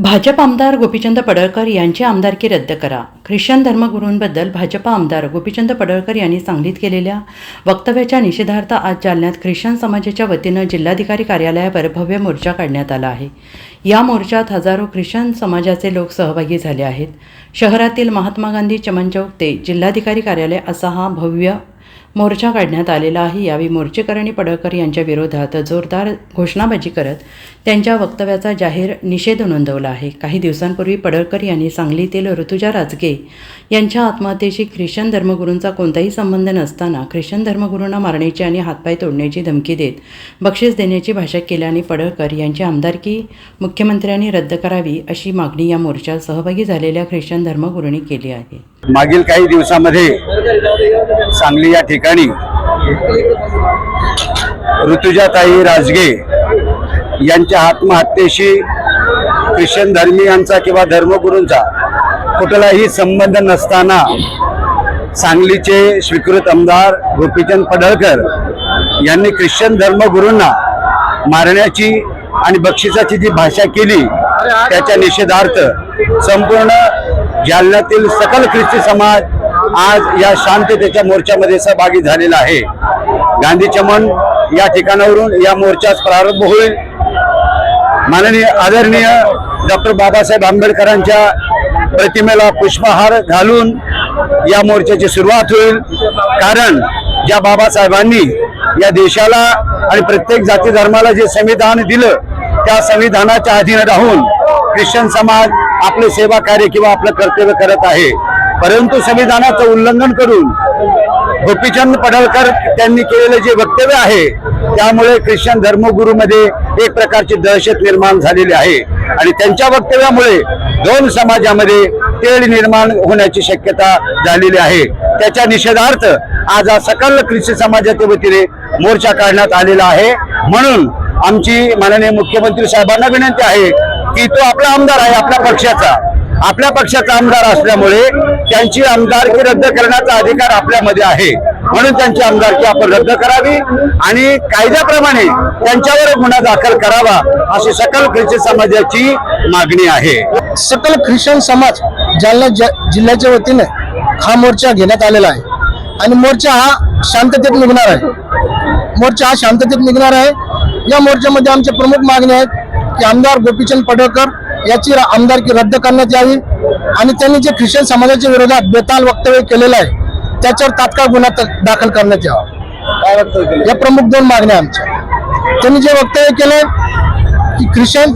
भाजप आमदार गोपीचंद पडळकर यांची आमदारकी रद्द करा. ख्रिश्चन धर्मगुरूंबद्दल भाजपा आमदार गोपीचंद पडळकर यांनी सांगलीत केलेल्या वक्तव्याच्या निषेधार्थ आज जालन्यात ख्रिश्चन समाजाच्या वतीनं जिल्हाधिकारी कार्यालयावर भव्य मोर्चा काढण्यात आला आहे. या मोर्चात हजारो ख्रिश्चन समाजाचे लोक सहभागी झाले आहेत. शहरातील महात्मा गांधी चमन चौक ते जिल्हाधिकारी कार्यालय असा हा भव्य मोर्चा काढण्यात आलेला आहे. यावेळी मोर्चेकरणी पडळकर यांच्या विरोधात जोरदार घोषणाबाजी करत त्यांच्या वक्तव्याचा जाहीर निषेध नोंदवला आहे. काही दिवसांपूर्वी पडळकर यांनी सांगलीतील ऋतुजा राजगे यांच्या आत्महत्येशी ख्रिश्चन धर्मगुरूंचा कोणताही संबंध नसताना ख्रिश्चन धर्मगुरूंना मारण्याची आणि हातपाय तोडण्याची धमकी देत बक्षीस देण्याची भाषा केल्याने पडळकर यांची आमदारकी मुख्यमंत्र्यांनी रद्द करावी अशी मागणी या मोर्चात सहभागी झालेल्या ख्रिश्चन धर्मगुरूंनी केली आहे. मागील काही दिवसामध्ये सांगली या ठिकाणी ऋतुजाताई राजगे यांच्या आत्महत्येशी ख्रिश्चन धर्मीयांचा किंवा धर्मगुरूंचा कुठलाही संबंध नसताना सांगलीचे स्वीकृत आमदार गोपीचंद पडळकर यांनी ख्रिश्चन धर्मगुरूंना मारण्याची आणि बक्षिसाची जी भाषा केली त्याच्या निषेधार्थ संपूर्ण जालन्यातील सकल ख्रिस्ती समाज आज या शांततेच्या मोर्चामध्ये सहभागी झालेला आहे. गांधी चमन या ठिकाणावरून या मोर्चास प्रारंभ होईल. माननीय आदरणीय डॉक्टर बाबासाहेब आंबेडकरांच्या प्रतिमेला पुष्पहार घालून या मोर्चाची सुरुवात होईल. कारण ज्या बाबासाहेबांनी या देशाला आणि प्रत्येक जाती धर्माला जे संविधान दिलं त्या संविधानाच्या अधीन राहून ख्रिश्चन समाज आपले सेवा कार्य किंवा आपलं कर्तव्य करत आहे. परंतु संविधानाचं उल्लंघन करून गोपीचंद पडळकर त्यांनी केलेलं जे वक्तव्य आहे त्यामुळे ख्रिश्चन धर्मगुरूमध्ये एक प्रकारची दहशत निर्माण झालेली आहे. आणि त्यांच्या वक्तव्यामुळे दोन समाजामध्ये तेढ निर्माण होण्याची शक्यता झालेली आहे. त्याच्या निषेधार्थ आज हा सकल ख्रिश्चन समाजाच्या वतीने मोर्चा काढण्यात आलेला आहे. म्हणून आमची माननीय मुख्यमंत्री साहेबांना विनंती आहे की तो आपला आमदार आहे आपल्या पक्षाचा. आपल्या पक्षाचा आमदार असल्यामुळे त्यांची आमदारकी रद्द करण्याचा अधिकार आपल्यामध्ये आहे. म्हणून त्यांची आमदारकी आपण रद्द करावी आणि कायद्याप्रमाणे त्यांच्यावर गुन्हा दाखल करावा अशी सकल ख्रिश्चन समाजाची मागणी आहे. सकल ख्रिश्चन समाज जालना ज- जिल्ह्याच्या वतीने हा मोर्चा घेण्यात आलेला आहे. आणि मोर्चा हा शांततेत निघणार आहे. मोर्चा हा शांततेत निघणार आहे. या मोर्चामध्ये आमच्या प्रमुख मागण्या आहेत की आमदार गोपीचंद पडळकर याची आमदारकी रद्द करण्यात यावी आणि त्यांनी जे ख्रिश्चन समाजाच्या विरोधात बेताल वक्तव्य केलेलं आहे त्याच्यावर तात्काळ गुन्हा दाखल करण्यात यावा. या प्रमुख दोन मागण्या आमच्या. त्यांनी जे वक्तव्य केले की ख्रिश्चन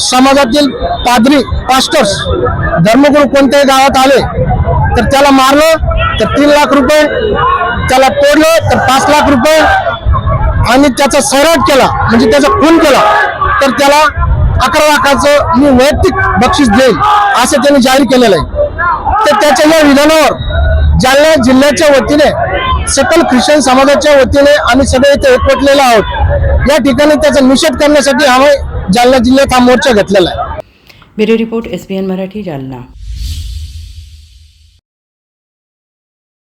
समाजातील पादरी पास्टर्स धर्मगुरू कोणत्याही गावात आले तर त्याला मारलं तर तीन लाख रुपये त्याला तोडलं तर पाच लाख रुपये आणि त्याचा सैराट केला म्हणजे त्याचा खून केला. तर त्याला अकरा लाखाचं मी वैयक्तिक बक्षीस देईल असं त्यांनी जाहीर केलेलं आहे. तर त्याच्या या विधानावर जालना जिल्ह्याच्या वतीने सकल ख्रिश्चन समाजाच्या वतीने आम्ही सगळे इथे एकवटलेलो आहोत. या ठिकाणी त्याचा निषेध करण्यासाठी आम्ही जालना जिल्ह्यात हा मोर्चा घेतलेला आहे. Bureau report S Marathi Jalna.